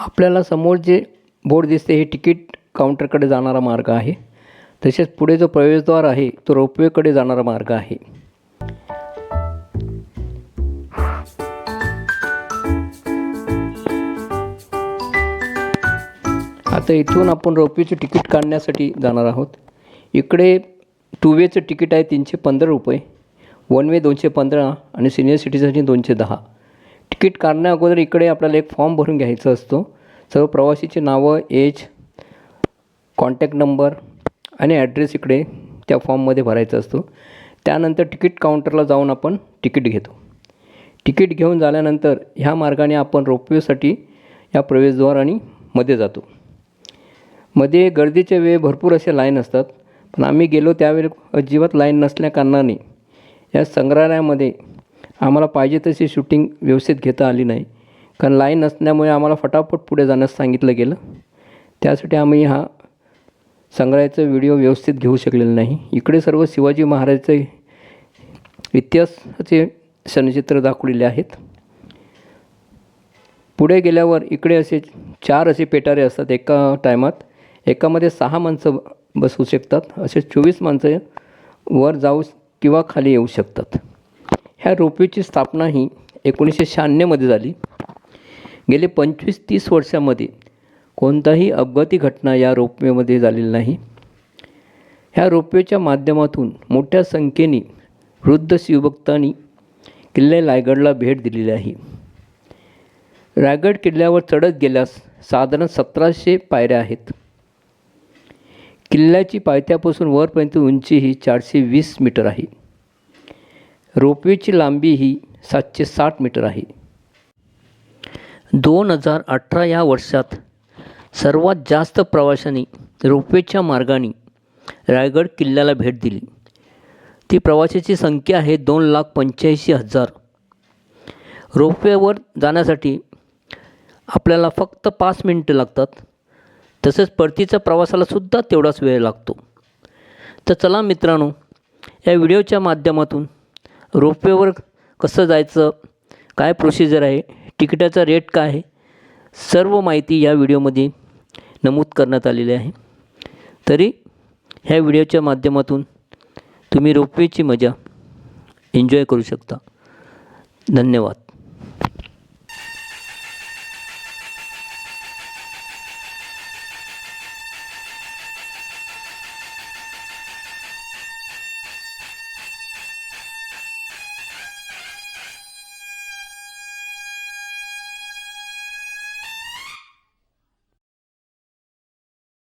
आपल्याला समोर जे बोर्ड दिसते हे तिकीट काउंटरकडे जाणारा मार्ग आहे. तसेच पुढे जो प्रवेशद्वार आहे तो रोपवेकडे जाणारा मार्ग आहे. आता इथून आपण रोपवेचे तिकीट काढण्यासाठी जाणार आहोत. इकडे टू वेचं तिकीट आहे तीनशे पंधरा रुपये. वन वे दोनशे पंधरा आणि सिनियर सिटीजनचे दोनशे दहा. तिकीट काढण्या अगोदर इकडे आपल्याला एक फॉर्म भरून घ्यायचा असतो. सर्व प्रवासीची नावं एज कॉन्टॅक्ट नंबर आणि ॲड्रेस इकडे त्या फॉर्ममध्ये भरायचा असतो. त्यानंतर तिकीट काउंटरला जाऊन आपण तिकीट घेतो. तिकीट घेऊन झाल्यानंतर ह्या मार्गाने आपण रोपवेसाठी या प्रवेशद्वार आणि मध्ये जातो. मध्ये गर्दीचे वेळ भरपूर असे लाईन असतात. पण आम्ही गेलो त्यावेळी अजिबात लाईन नसल्या कारणाने या संग्रहालयामध्ये आम्हाला पाहिजे तशी शूटिंग व्यवस्थित घेता आली नाही. कारण लाईन नसल्यामुळे आम्हाला फटाफट पुढे जाण्यास सांगितलं गेलं. त्यासाठी आम्ही हा संग्रहाचा व्हिडिओ व्यवस्थित घेऊ शकलेलो नाही. इकडे सर्व शिवाजी महाराजाचे इतिहासाचे क्षणचित्र दाखवलेले आहेत. पुढे गेल्यावर इकडे असे चार असे पेटारे असतात एका टायमात. एकामध्ये सहा माणसं बसू शकतात. असे चोवीस माणसं वर जाऊ किंवा खाली येऊ शकतात. ह्या रोपवेची स्थापना ही एकोणीसशे शहाण्णवमध्ये झाली. गेले पंचवीस तीस वर्षामध्ये कोणताही अपघाती घटना या रोपवेमध्ये झालेली नाही. ह्या रोपवेच्या माध्यमातून मोठ्या संख्येने वृद्ध शिवभक्तांनी किल्ले रायगडला भेट दिलेली आहे. रायगड किल्ल्यावर चढत गेल्यास साधारण सतराशे पायऱ्या आहेत. किल्ल्याची पायथ्यापासून वरपर्यंत उंची ही चारशे वीस मीटर आहे. रोपवेची लांबी ही सातशे साठ मीटर आहे. दोन हजार अठरा या वर्षात सर्वात जास्त प्रवाशांनी रोपवेच्या मार्गाने रायगड किल्ल्याला भेट दिली. ती प्रवाशाची संख्या आहे दोन लाख पंच्याऐंशी हजार. रोपवेवर जाण्यासाठी आपल्याला फक्त पाच मिनटं लागतात. तसेच परतीच्या प्रवासाला सुद्धा तेवढाच वेळ लागतो. तर चला मित्रांनो या व्हिडिओच्या माध्यमातून रोपवेवर कसं जायचं काय प्रोसिजर आहे तिकिटाचा रेट काय आहे सर्व माहिती या व्हिडिओमध्ये नमूद करण्यात आलेली आहे. तरी ह्या व्हिडिओच्या माध्यमातून तुम्ही रोपवेची मजा एन्जॉय करू शकता. धन्यवाद.